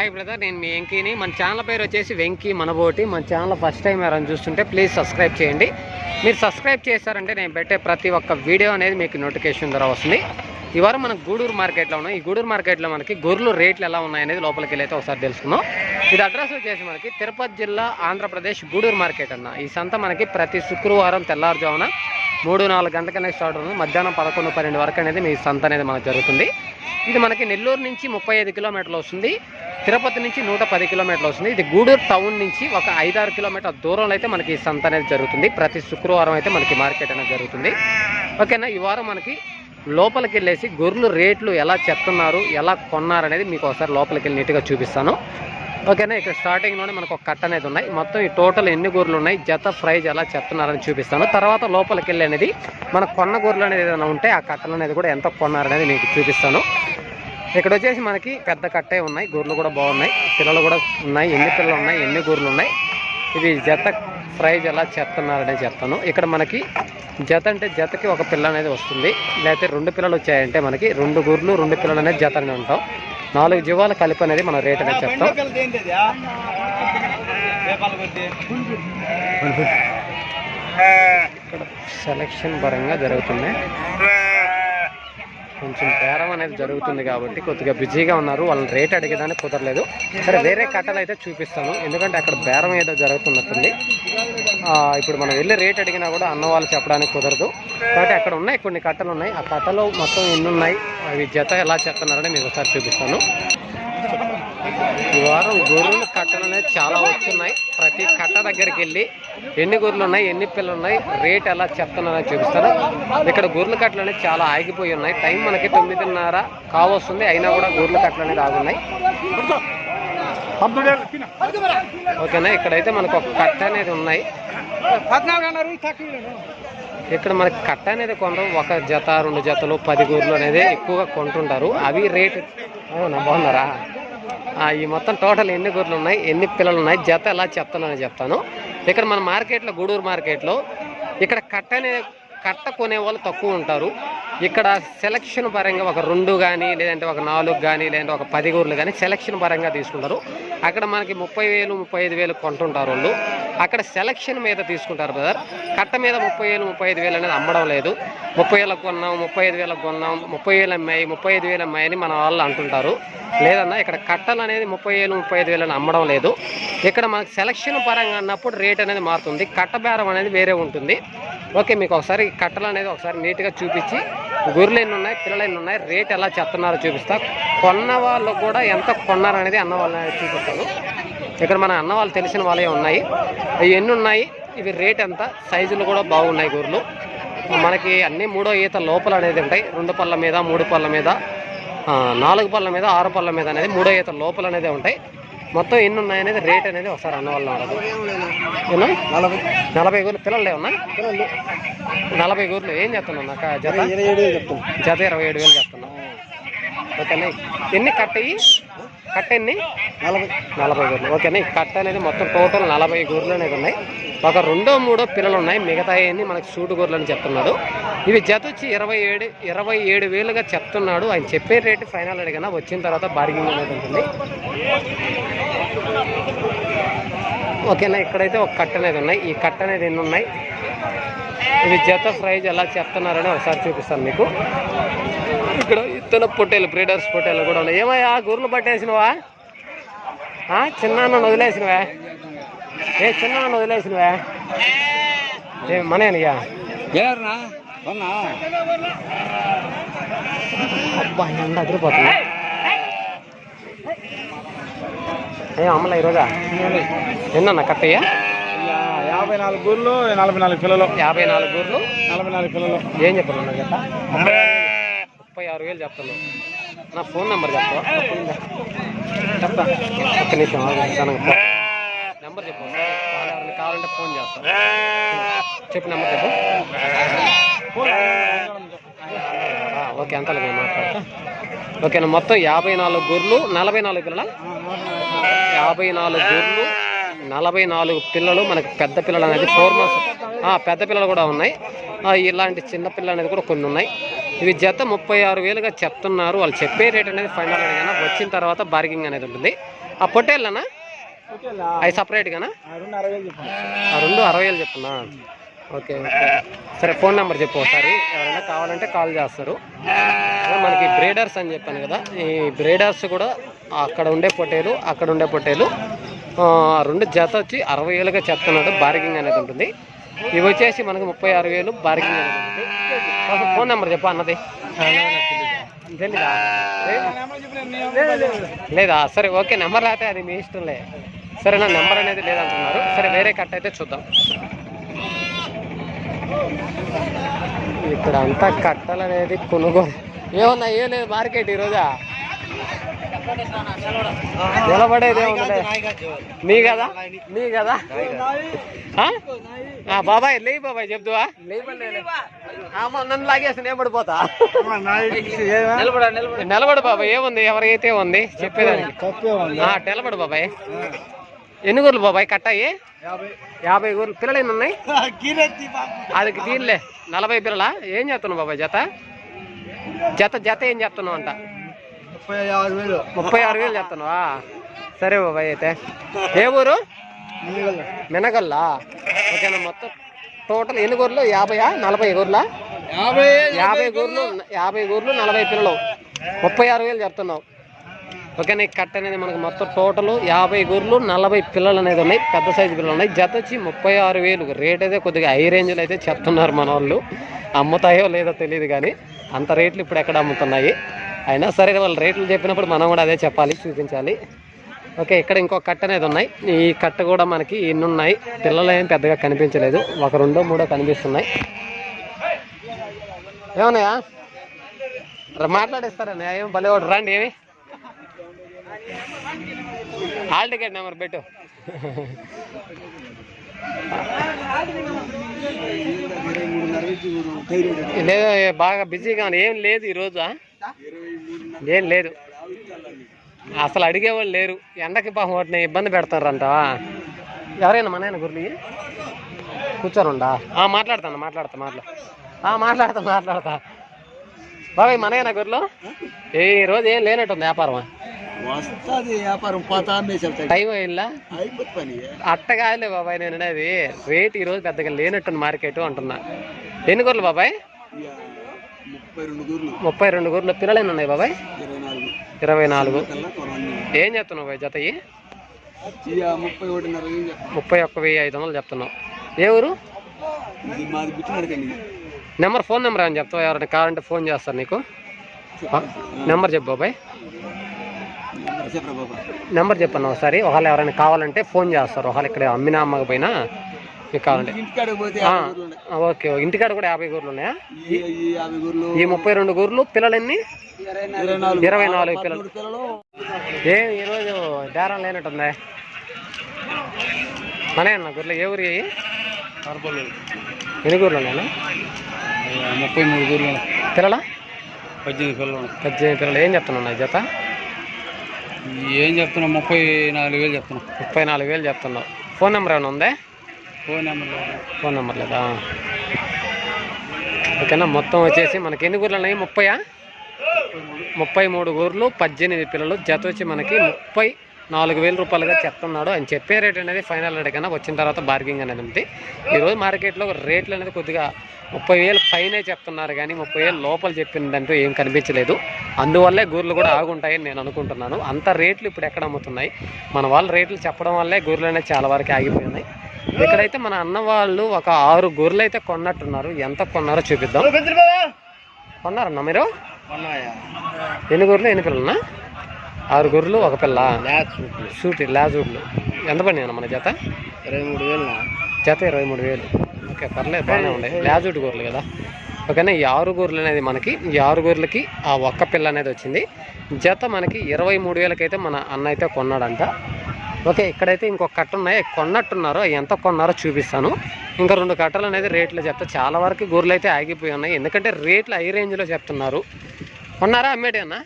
Hi brother నేను మీ వెంకీని. మన channel పేరు వచ్చేసి వెంకీ మనబోటి. మన ఛానల్ ఫస్ట్ టైం ఎవరైనా చూస్తుంటే ప్లీజ్ సబ్స్క్రైబ్ చేయండి. మీరు సబ్స్క్రైబ్ చేశారంటే నేను పెట్టే ప్రతి ఒక్క వీడియో అనేది మీకు నోటిఫికేషన్ ద్వారా వస్తుంది. ఈ మనం గూడూరు మార్కెట్లో ఉన్నాం. ఈ గూడూరు మార్కెట్లో మనకి గొర్రెలు రేట్లు ఎలా ఉన్నాయనేది లోపలికి వెళ్ళైతే ఒకసారి తెలుసుకుందాం. ఇది అడ్రస్ వచ్చేసి మనకి తిరుపతి జిల్లా ఆంధ్రప్రదేశ్ గూడూరు మార్కెట్ అన్న. ఈ సంత మనకి ప్రతి శుక్రవారం తెల్లారుజామున మూడు నాలుగు గంటలకనే స్టార్ట్ అవుతుంది. మధ్యాహ్నం పదకొండు పన్నెండు వరకు అనేది మీ సంత అనేది మనకు జరుగుతుంది. ఇది మనకి నెల్లూరు నుంచి ముప్పై ఐదు కిలోమీటర్లు వస్తుంది. తిరుపతి నుంచి నూట పది కిలోమీటర్లు వస్తుంది. ఇది గూడూరు టౌన్ నుంచి ఒక ఐదారు కిలోమీటర్ల దూరంలో అయితే మనకి సంత అనేది జరుగుతుంది. ప్రతి శుక్రవారం అయితే మనకి మార్కెట్ అనేది జరుగుతుంది. ఓకేనా? ఈ వారం మనకి లోపలికి వెళ్ళేసి గొర్రెలు రేట్లు ఎలా చెప్తున్నారు ఎలా కొన్నారు అనేది మీకు ఒకసారి లోపలికి వెళ్ళి నీట్గా చూపిస్తాను. ఓకేనా? ఇక్కడ స్టార్టింగ్లోనే మనకు ఒక కట్ట అనేది ఉన్నాయి. మొత్తం ఈ టోటల్ ఎన్ని గొర్రెలు ఉన్నాయి జత ప్రైజ్ ఎలా చెప్తున్నారని చూపిస్తాను. తర్వాత లోపలికి వెళ్ళి అనేది మన కొన్న గొర్రెలు అనేది ఏదైనా ఉంటే ఆ కట్టలు అనేది కూడా ఎంత కొన్నారనేది మీకు చూపిస్తాను. ఇక్కడ వచ్చేసి మనకి పెద్ద కట్టే ఉన్నాయి. గొర్రెలు కూడా బాగున్నాయి. పిల్లలు కూడా ఉన్నాయి. ఎన్ని పిల్లలు ఉన్నాయి? ఎన్ని గొర్రెలు ఉన్నాయి? ఇది జత ప్రైజ్ ఎలా చెప్తున్నారనే చెప్తాను. ఇక్కడ మనకి జత అంటే జతకి ఒక పిల్ల అనేది వస్తుంది. లేకపోతే రెండు పిల్లలు వచ్చాయంటే మనకి రెండు గొర్రెలు రెండు పిల్లలు అనేది జత అనేది ఉంటాం నాలుగు జీవాల కలిపి అనేది మనం రేట్ అనేది చెప్తాం. ఇక్కడ సెలక్షన్ పరంగా జరుగుతుంది కొంచెం బేరం అనేది జరుగుతుంది కాబట్టి కొద్దిగా బిజీగా ఉన్నారు. వాళ్ళని రేట్ అడిగేదానికి కుదరలేదు. సరే వేరే కట్టలు అయితే చూపిస్తాను. ఎందుకంటే అక్కడ బేరం ఏదో జరుగుతున్నట్టుంది. ఇప్పుడు మనం వెళ్ళి రేట్ అడిగినా కూడా అన్న వాళ్ళు చెప్పడానికి కుదరదు. కాబట్టి అక్కడ ఉన్నాయి కొన్ని కట్టలు ఉన్నాయి. ఆ కట్టలు మొత్తం ఎన్ని ఉన్నాయి? అవి జత ఎలా చెప్తున్నారని మీకు ఒకసారి చూపిస్తాను. ఈ వారం గొర్రెలు కట్టలు అనేది చాలా వస్తున్నాయి. ప్రతి కట్ట దగ్గరికి వెళ్ళి ఎన్ని గొర్రెలు ఉన్నాయి ఎన్ని పిల్లలు ఉన్నాయి రేట్ ఎలా చెప్తున్నారని చూపిస్తాను. ఇక్కడ గొర్రెల కట్టలు అనేది చాలా ఆగిపోయి ఉన్నాయి. టైం మనకి తొమ్మిదిన్నర కావస్తుంది అయినా కూడా గొర్రెల కట్టలు అనేది ఆగున్నాయి. ఓకేనా? ఇక్కడైతే మనకు ఒక కట్ట అనేది ఉన్నాయి. ఇక్కడ మనకి కట్ట అనేది కొనడం ఒక జత రెండు జతలు పది గూర్లు అనేది ఎక్కువగా కొంటుంటారు. అవి రేటు అవునా? బాగున్నారా? ఈ మొత్తం టోటల్ ఎన్ని గూర్లు ఉన్నాయి ఎన్ని పిల్లలు ఉన్నాయి జత ఎలా చెప్తానని చెప్తాను. ఇక్కడ మన మార్కెట్లో గూడూరు మార్కెట్లో ఇక్కడ కట్ట అనే కట్ట కొనే వాళ్ళు తక్కువ ఉంటారు. ఇక్కడ సెలక్షన్ పరంగా ఒక రెండు కానీ లేదంటే ఒక నాలుగు కానీ లేదంటే ఒక పది గూర్లు కానీ సెలక్షన్ పరంగా తీసుకుంటారు. అక్కడ మనకి ముప్పై వేలు ముప్పై ఐదు వేలు కొంటుంటారు వాళ్ళు. అక్కడ సెలక్షన్ మీద తీసుకుంటారు బ్రదర్ కట్ట మీద ముప్పై వేలు ముప్పై ఐదు వేలు అనేది అమ్మడం లేదు. ముప్పై వేలకు కొన్నాం ముప్పై ఐదు వేలకు కొన్నాం ముప్పై వేలు అమ్మాయి ముప్పై ఐదు వేలు అమ్మాయి అని మన వాళ్ళు అంటుంటారు. లేదన్నా ఇక్కడ కట్టలు అనేది ముప్పై వేలు ముప్పై ఐదు వేలు అని అమ్మడం లేదు. ఇక్కడ మనకు సెలక్షన్ పరంగా అన్నప్పుడు రేట్ అనేది మారుతుంది. కట్ట బేరం అనేది వేరే ఉంటుంది. ఓకే మీకు ఒకసారి కట్టలు అనేది ఒకసారి నీట్గా చూపించి గొర్రెలు ఎన్ని ఉన్నాయి? పిల్లలు ఎన్ని ఉన్నాయి? రేట్ ఎలా చెప్తున్నారో చూపిస్తా. కొన్న వాళ్ళు కూడా ఎంత కొన్నారనేది అన్న వాళ్ళని చూపిస్తాను. ఇక్కడ మన అన్న వాళ్ళు తెలిసిన వాళ్ళే ఉన్నాయి. అవి ఎన్ని ఉన్నాయి? ఇవి రేట్ ఎంత? సైజులు కూడా బాగున్నాయి గొర్రెలు. మనకి అన్ని మూడో ఈత లోపల అనేది ఉంటాయి. రెండు పళ్ళ మీద మూడు పళ్ళ మీద నాలుగు పళ్ళ మీద ఆరు పళ్ళ మీద అనేది మూడో ఈత లోపల అనేది ఉంటాయి. మొత్తం ఎన్ని ఉన్నాయి అనేది రేట్ అనేది ఒకసారి అన్న వాళ్ళు ఏనా? నలభై. నలభై గూర్లు. పిల్లలు ఉన్నా? నలభై గూర్లు. ఏం చెప్తున్నావు నాకు? జత? ఇరవై ఏడు చెప్తాను జత ఇరవై ఏడు వేలు చెప్తున్నా ఓకేనా? ఎన్ని కట్టయి? కట్ట ఎన్ని నలభై. నలభై గూర్లు. ఓకేనా? కట్ట అనేది మొత్తం టోటల్ నలభై గూర్లు అనేది ఉన్నాయి. ఒక రెండో మూడో పిల్లలు ఉన్నాయి. మిగతా మనకి సూటు గూర్లు అని చెప్తున్నాడు. ఇవి జత వచ్చి ఇరవై ఏడు ఇరవై ఏడు వేలుగా చెప్తున్నాడు. ఆయన చెప్పే రేటు ఫైనల్ అడిగినా వచ్చిన తర్వాత బార్గింగ్ అనేది ఉంటుంది. ఓకేనా ఇక్కడైతే ఒక కట్ట అనేది ఉన్నాయి. ఈ కట్ట అనేది ఎన్ని ఉన్నాయి? ఇవి జత ప్రైజ్ ఎలా చెప్తున్నారని ఒకసారి చూపిస్తాను మీకు. ఇక్కడ ఇతర పొట్టేలు బ్రీడర్స్ పొట్టేలు కూడా ఉన్నాయి. ఏమయ్యా గొర్రెలు పట్టేసినవా? ఆ, చిన్నాన్న వదిలేసినవా? ఏ చిన్నాన్న వదిలేసినవా? ఏ మనేనయ్యా ఏనా అబ్బా ఎండ అదిరిపోతుంది. ఏ అమ్మలా ఈరోజా? ఎన్నన్నా కట్టయ్యా? యాభై నాలుగు గూర్లు నలభై నాలుగు పిల్లలు యాభై నాలుగు గూర్లు నలభై నాలుగు పిల్లలు ఏం చెప్పాలన్నా జత ముప్పై ఆరు వేలు. చెప్తాను నా ఫోన్ నెంబర్ చెప్పవా చెప్తా ఒక్క నిమిషం. నెంబర్ చెప్పు. కావాలంటే ఫోన్ చేస్తాను చెప్పు నెంబర్ చెప్పు. ఓకే అంతలో మాట్లాడతా. ఓకేనా మొత్తం యాభై నాలుగు గొర్రెలు నలభై నాలుగు పిల్లల? యాభై నాలుగు గొర్రెలు నలభై నాలుగు పిల్లలు మనకి పెద్ద పిల్లలు అనేది ఫోర్ మంత్స్. పెద్ద పిల్లలు కూడా ఉన్నాయి. ఇలాంటి చిన్న పిల్లలు అనేది కూడా కొన్ని ఉన్నాయి. ఇవి జత ముప్పై ఆరు వేలుగా చెప్తున్నారు. వాళ్ళు చెప్పే రేట్ అనేది ఫైనల్ అడిగానా? వచ్చిన తర్వాత బార్గింగ్ అనేది ఉంటుంది. ఆ పొట్టేళ్ళనా? అవి సపరేట్గానా రెండు అరవై వేలు చెప్పండి. ఆ రెండు అరవై వేలు చెప్పున్నా ఓకే ఓకే. సరే ఫోన్ నెంబర్ చెప్పు ఒకసారి. ఎవరైనా కావాలంటే కాల్ చేస్తారు. మనకి బ్రేడర్స్ అని చెప్పాను కదా ఈ బ్రేడర్స్ కూడా అక్కడ ఉండే పొట్టేలు అక్కడ ఉండే పొట్టేలు. ఆ, రెండు జత వచ్చి అరవై వేలుగా చెప్తున్నాడు బార్గింగ్ అనేది ఉంటుంది. ఇవి వచ్చేసి మనకు ముప్పై ఆరు వేలు బార్గింగ్ అనేది ఉంటుంది. ఫోన్ నెంబర్ చెప్పు అన్నది. తెలీదా? లేదా? సరే ఓకే నెంబర్ లేకపోతే అది మీ ఇష్టంలే. సరే నా నెంబర్ అనేది లేదంటున్నారు. సరే వేరే కట్ అయితే చూద్దాం. ఇక్కడ అంతా కట్టలు అనేది కొనుగోలు ఏమన్నా ఏం లేదు మార్కెట్ ఈరోజా? నిలబడేది నీ కదా? నీ కదా? బాబాయ్ లేయి బాబాయ్ చెప్తువా? నన్ను లాగేసి నేను పడిపోతా. నిలబడు బాబాయ్ ఏముంది? ఎవరైతే ఉంది చెప్పేదానికి. నిలబడు బాబాయ్. ఎన్ని గూర్లు బాబాయ్? కట్టాయి? యాభై. యాభై గూర్లు. పిల్లలు ఎన్ని ఉన్నాయి అది తీరులే నలభై పిల్లల? ఏం చేస్తున్నావు బాబాయ్ జత? జత జత ఏం చెప్తున్నావు అంట? ముప్పై ఆరు వేలు. ముప్పై ఆరు వేలు చెప్తున్నావా సరే బాబాయ్ అయితే. ఏ ఊరు? మినగల్లా. ఓకేనా మొత్తం టోటల్ ఎన్ని గూర్లు? యాభైయా నలభై గూర్లా? యాభై యాభై గూర్లు యాభై గూర్లు నలభై పిల్లలు. ముప్పై ఆరు వేలు చెప్తున్నావు ఓకేనా ఈ కట్ట అనేది మనకు మొత్తం టోటల్ యాభై గూర్లు నలభై పిల్లలు అనేది ఉన్నాయి. పెద్ద సైజు పిల్లలు ఉన్నాయి. జత వచ్చి ముప్పై ఆరు వేలు. రేట్ అయితే కొద్దిగా హై రేంజ్లో అయితే చెప్తున్నారు మన వాళ్ళు. అమ్ముతాయో లేదో తెలియదు కానీ అంత రేట్లు ఇప్పుడు ఎక్కడ అమ్ముతున్నాయి? అయినా సరే వాళ్ళు రేట్లు చెప్పినప్పుడు మనం కూడా అదే చెప్పాలి చూపించాలి. ఓకే ఇక్కడ ఇంకో కట్ట అనేది ఉన్నాయి. ఈ కట్ట కూడా మనకి ఎన్ని ఉన్నాయి పిల్లలు ఏం పెద్దగా కనిపించలేదు. ఒక రెండో మూడో కనిపిస్తున్నాయి. ఏమన్నాయా ర- మాట్లాడేస్తారా ఏం భలేవాడు రండి ఏమి? హాల్ టికెట్ నెంబర్ పెట్టు. లేదు బాగా బిజీగా ఉంది. ఏం లేదు ఈరోజు ఏం లేదు. అసలు అడిగేవాళ్ళు లేరు. ఎండకి పాపం వాటిని ఇబ్బంది పెడతారంటావా ఎవరైనా మన గురి కూర్చోరుండా ఆ, మాట్లాడతాను మాట్లాడతా మాట్లా. మాట్లాడతా మాట్లాడతా. బాబాయ్ మనయేనా గుర్లు? ఏ ఈ రోజు ఏం లేనట్టుంది వ్యాపారం వస్తుంది వ్యాపారం పోతా చెప్తాయి టైం అయిందా? అయిపోతుంది పని. అట్టగాలే బాబాయ్ నేను అనేది రేట్ ఈ రోజు పెద్దగా లేనట్టుంది మార్కెట్ అంటున్నా. ఎన్ని గొర్రెలు బాబాయ్? ముప్పై రెండు గూర్లు. ముప్పై రెండు గొర్రెలు పిల్లలు ఉన్నాయి బాబాయ్? ఇరవై నాలుగు. ఏం చెప్తున్నావు బాబాయ్ జతయి ముప్పై ఒకటిన్నర ఒక్క వెయ్యి ఐదు వందలు చెప్తున్నావు. ఏ ఊరు? మాది నెంబర్ ఫోన్ నెంబర్ అని చెప్తావు? ఎవరైనా కావాలంటే ఫోన్ చేస్తారు నీకు. నెంబర్ చెప్పు బాబాయ్. నెంబర్ చెప్పండి ఒకసారి. ఒకవేళ ఎవరైనా కావాలంటే ఫోన్ చేస్తారు. ఒకవేళ ఇక్కడ అమ్మినా అమ్మకపోయినా మీకు కావాలంటే. ఉన్నాయి. ఓకే. ఇంటికాడ కూడా యాభై గూర్లు ఉన్నాయా? ఈ ముప్పై రెండు గూర్లు పిల్లలన్నీ? ఇరవై నాలుగు. ఇరవై నాలుగు పిల్లలు. ఏం ఈరోజు బేరం లేనట్టుందా? మనే అన్న గుర్లు? ఏ ఊరి ఎన్ని గూర్లు ఉన్నాయన్నా ముప్పై మూడు గూర్లు. పిల్లల? పద్దెనిమిది పిల్లలు పద్దెనిమిది పిల్లలు. ఏం చెప్తున్నా జత? ఏం చెప్తున్నా ముప్పై నాలుగు వేలు చెప్తున్నా ముప్పై నాలుగు వేలు చెప్తున్నావు. ఫోన్ నెంబర్ ఏమైనా ఉందా? ఫోన్ నెంబర్ ఫోన్ నెంబర్ లేదా? ఓకేనా మొత్తం వచ్చేసి మనకి ఎన్ని గూర్లు ఉన్నాయి? ముప్పయా? ముప్పై మూడు గూర్లు పద్దెనిమిది పిల్లలు. జత వచ్చి మనకి ముప్పై నాలుగు వేల రూపాయలుగా చెప్తున్నాడు. ఆయన చెప్పే రేట్ అనేది ఫైనల్ రేట్ కన్నా వచ్చిన తర్వాత బార్గింగ్ అనేది ఉంది. ఈరోజు మార్కెట్లో రేట్లు అనేది కొద్దిగా ముప్పై వేలు పైనే చెప్తున్నారు కానీ ముప్పై వేలు లోపల చెప్పిందంటూ ఏం కనిపించలేదు. అందువల్లే గూర్లు కూడా ఆగుంటాయని నేను అనుకుంటున్నాను. అంత రేట్లు ఇప్పుడు ఎక్కడ అమ్ముతున్నాయి? మన వాళ్ళు రేట్లు చెప్పడం వల్లే గూర్లు అనేది చాలా వరకు ఆగిపోయి ఉన్నాయి ఇక్కడైతే మన అన్న వాళ్ళు ఒక ఆరు గొర్రెలు అయితే కొన్నట్టున్నారు. ఎంత కొన్నారో చూపిద్దాం. కొన్నారన్నా మీరు? ఎన్ని గొర్రెలు? ఎన్ని పిల్లలన్నా? ఆరు గొర్రెలు ఒక పిల్ల. షూట్ లాజూడ్లు ఎంత పడినాయి మన జత? ఇరవై మూడు వేలు జత ఇరవై మూడు వేలు. ఓకే పర్లేదు బాగానే ఉండే లాజూడ్ గొర్రెలు కదా. ఓకేనా ఈ ఆరు గొర్రెలు అనేది మనకి ఈ ఆరు గొర్రెలకి ఆ ఒక్క పిల్ల అనేది వచ్చింది. జత మనకి ఇరవై మూడు వేలకైతే మన అన్న అయితే కొన్నాడంట. ఓకే ఇక్కడైతే ఇంకొక కట్ట ఉన్నాయి. కొన్నట్టున్నారు. ఎంత కొన్నారో చూపిస్తాను. ఇంకా రెండు కట్టలు అనేది రేట్లు చెప్తా చాలా వరకు గొర్రెలు అయితే ఆగిపోయి ఉన్నాయి. ఎందుకంటే రేట్లు హై రేంజ్లో చెప్తున్నారు. కొన్నారా అమ్మేటి అన్న?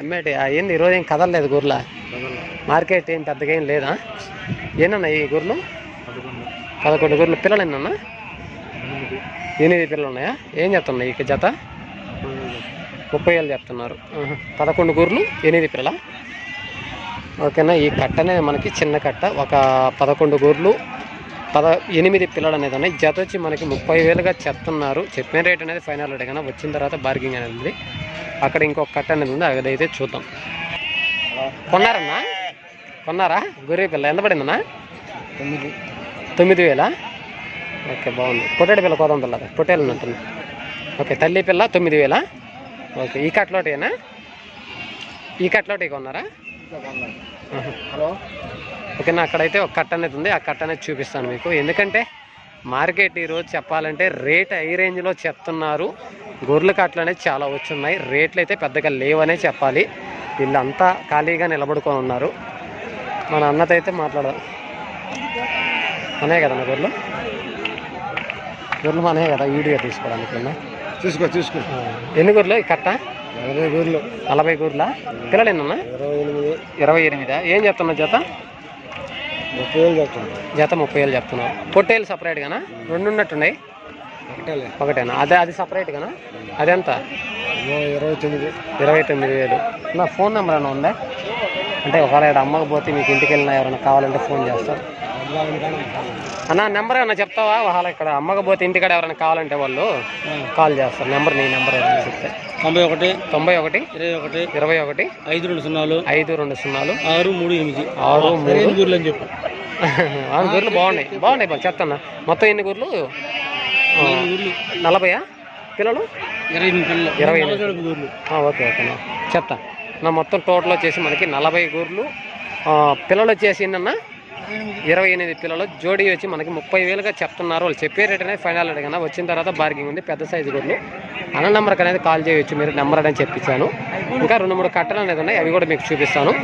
అమ్మేటి ఏంది ఈరోజు ఏం కదలలేదు గొర్రెల మార్కెట్ ఏం పెద్దగా ఏం లేదా? ఏనన్నా ఈ గొర్రెలు పదకొండు. గొర్రెలు పిల్లలు ఎన్నన్నా? ఎనిమిది. పిల్లలు ఉన్నాయా? ఏం చెప్తున్నాయి ఈ జత? ముప్పై వేలు చెప్తున్నారు. పదకొండు గూర్లు ఎనిమిది పిల్లల? ఓకేనా ఈ కట్ట అనేది మనకి చిన్న కట్ట. ఒక పదకొండు గూర్లు పద ఎనిమిది పిల్లలు అనేది ఉన్నాయి. జత వచ్చి మనకి ముప్పై వేలుగా చెప్తున్నారు. చెప్పిన రేట్ అనేది ఫైనల్ రేట్ కానీ వచ్చిన తర్వాత బార్గింగ్ అనేది అక్కడ ఇంకొక కట్ట అనేది ఉంది. అదైతే చూద్దాం. కొన్నారన్నా? కొన్నారా? గొర్రె పిల్ల. ఎంత పడిందన్నా? తొమ్మిది. తొమ్మిది వేలా? ఓకే బాగుంది. పొట్టేడు పిల్ల కోదం పిల్ల పొట్టేలు ఉన్నట్టుంది ఓకే తల్లి పిల్ల తొమ్మిది వేలా? ఓకే ఈ కట్లోటేనా ఈ కట్లోటి కొన్నారా. హలో? ఓకేనా అక్కడైతే ఒక కట్ట అనేది ఉంది. ఆ కట్ట అనేది చూపిస్తాను మీకు. ఎందుకంటే మార్కెట్ ఈరోజు చెప్పాలంటే రేట్ ఐ రేంజ్లో చెప్తున్నారు. గొర్రెల కట్టలు అనేది చాలా వచ్చున్నాయి. రేట్లు అయితే పెద్దగా లేవనే చెప్పాలి. వీళ్ళంతా ఖాళీగా నిలబడుకొని ఉన్నారు. మన అన్నతో అయితే మాట్లాడదాం. అనే కదా నా గొర్రెలు? గొర్రెలు మనమే కదా వీడియో తీసుకోవడానికి చూసుకో చూసుకో. ఎన్ని గొర్రెలు? కట్ట? నలభై గూర్లు నలభై గొర్రెల? పిల్లలు ఎన్నన్నా? ఇరవై ఎనిమిది. ఇరవై ఎనిమిదా? ఏం చెప్తున్నా జత? ముప్పై వేలు జత ముప్పై వేలు చెప్తున్నారు పొట్టేలు సపరేట్గానా? రెండు ఉన్నట్టున్నాయి ఒకటేనా? అదే అది సపరేట్గానా? అదెంత? ఇరవై తొమ్మిది. ఇరవై తొమ్మిది వేలు. నా ఫోన్ నెంబర్ ఏమైనా ఉందా? అంటే ఒకవేళ అమ్మకపోతే మీకు ఇంటికి వెళ్ళినా ఎవరైనా కావాలంటే ఫోన్ చేస్తారు? అన్న నెంబర్ ఏమైనా చెప్తావా? వాళ్ళ ఇక్కడ అమ్మకపోతే ఇంటికాడ ఎవరైనా కావాలంటే వాళ్ళు కాల్ చేస్తారు. నెంబర్ నీ నెంబర్ ఏమైనా చెప్తే. తొంభై ఒకటి తొంభై ఒకటి ఇరవై ఒకటి ఇరవై ఒకటి ఐదు రెండు సున్నాలు ఐదు రెండు సున్నాలు ఆరు మూడు ఎనిమిది. ఆరు మూడు. గూర్లు అని చెప్పు. ఆ గొర్రెలు బాగున్నాయి. బాగున్నాయి బాగా చెప్తాను. మొత్తం ఎన్ని గూర్లు? నలభైయా? పిల్లలు? ఇరవై పిల్లలు. ఇరవై గూర్లు. ఓకే ఓకే చెప్తా. నా మొత్తం టోటల్ వచ్చేసి మనకి నలభై గూర్లు. పిల్లలు వచ్చేసి ఏంటన్నా ఇరవై ఎనిమిది పిల్లలు జోడీ వచ్చి మనకి ముప్పై వేలుగా చెప్తున్నారు. వాళ్ళు చెప్పే రేట్ అనేది ఫైనల్ రేట్ కన్నా వచ్చిన తర్వాత బార్గింగ్ ఉంది. పెద్ద సైజు గూర్లు అన్న నెంబర్కి అనేది కాల్ చేయొచ్చు. మీరు నెంబర్ అనేది చెప్పించాను ఇంకా రెండు మూడు కట్టలు అనేది ఉన్నాయి. అవి కూడా మీకు చూపిస్తాను.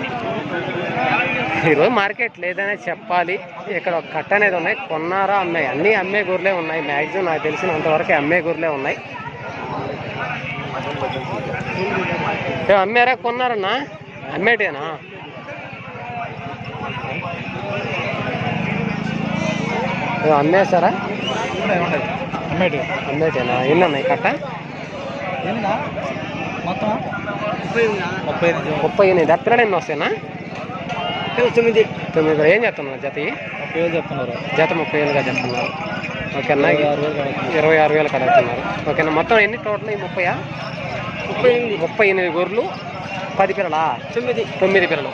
ఈరోజు మార్కెట్ లేదనే చెప్పాలి. ఇక్కడ ఒక కట్ట అనేది ఉన్నాయి. కొన్నారా అమ్మాయి అన్నీ అమ్మే గూర్లే ఉన్నాయి. మ్యాక్సిమం నాకు తెలిసినంతవరకు అమ్మే గూర్లే ఉన్నాయి. అమ్మారా? కొన్నారన్నా? అమ్మేటేనా? అమ్మేశారా? అమ్మేటి అమ్మేటేనా? ఎన్ని ఉన్నాయి కట్ట మొత్తం ముప్పై ముప్పై ఎనిమిది. ముప్పై పిల్లలు ఎన్ని వస్తాయినా? తొమ్మిది. తొమ్మిది. వేలు. ఏం చెప్తున్నారు జత? ముప్పై వేలు చెప్తున్నారు. జత ముప్పై వేలుగా చెప్తున్నారు. ఓకేనా? ఆరు వేలు కడుగుతున్నారు. ఇరవై ఆరు వేలు కడుగుతున్నారు ఓకేనా? మొత్తం ఎన్ని టోటల్? ముప్పై ఎనిమిది. ముప్పై ఎనిమిది గొర్రెలు. పది పిల్లలా? తొమ్మిది. తొమ్మిది పిల్లలు.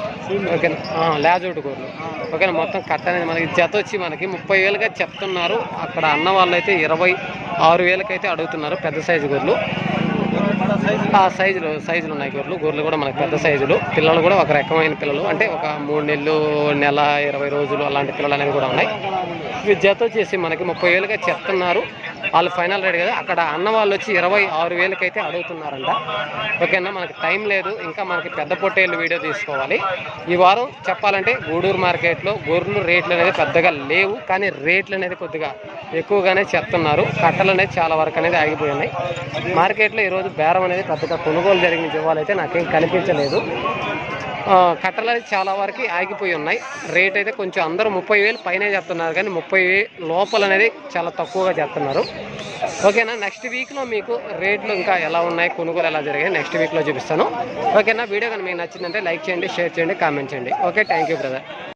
ఓకేనా? లేజోటి గొర్రెలు ఓకేనా? మొత్తం కట్ట అనేది మనకి జత వచ్చి మనకి ముప్పై వేలుగా చెప్తున్నారు. అక్కడ అన్న వాళ్ళు అయితే ఇరవై ఆరు వేలకైతే అడుగుతున్నారు పెద్ద సైజు గొర్రెలు ఆ సైజులు సైజులు ఉన్నాయి గొర్రెలు గొర్రెలు కూడా మనకి పెద్ద సైజులు. పిల్లలు కూడా ఒక రకమైన పిల్లలు. అంటే ఒక మూడు నెలలు నెల ఇరవై రోజులు అలాంటి పిల్లలు అనేవి కూడా ఉన్నాయి. ఇవి జత వచ్చేసి మనకి ముప్పై వేలుగా చెప్తున్నారు. వాళ్ళు ఫైనల్ రేట్ కదా. అక్కడ అన్న వాళ్ళు వచ్చి ఇరవై ఆరు వేలకైతే అడుగుతున్నారంట. ఓకేనా? మనకి టైం లేదు. ఇంకా మనకి పెద్ద పొట్టేళ్ళు వీడియో తీసుకోవాలి. ఈ వారం చెప్పాలంటే గూడూరు మార్కెట్లో గొర్రెలు రేట్లు అనేది పెద్దగా లేవు. కానీ రేట్లు అనేది కొద్దిగా ఎక్కువగానే చెప్తున్నారు. కట్టలు అనేది చాలా వరకు అనేది ఆగిపోయినాయి. మార్కెట్లో ఈరోజు బేరం అనేది పెద్దగా కొనుగోలు జరిగిన జీవాలైతే నాకేం కనిపించలేదు. కట్టలు అనేది చాలా వరకు ఆగిపోయి ఉన్నాయి. రేట్ అయితే కొంచెం అందరూ ముప్పై వేలు పైనే చెప్తున్నారు కానీ ముప్పై లోపల అనేది చాలా తక్కువగా చెప్తున్నారు ఓకేనా నెక్స్ట్ వీక్లో మీకు రేట్లు ఇంకా ఎలా ఉన్నాయి కొనుగోలు ఎలా జరిగాయి నెక్స్ట్ వీక్లో చూపిస్తాను. ఓకేనా వీడియో కానీ మీకు నచ్చిందంటే లైక్ చేయండి షేర్ చేయండి కామెంట్ చేయండి. Okay thank you brother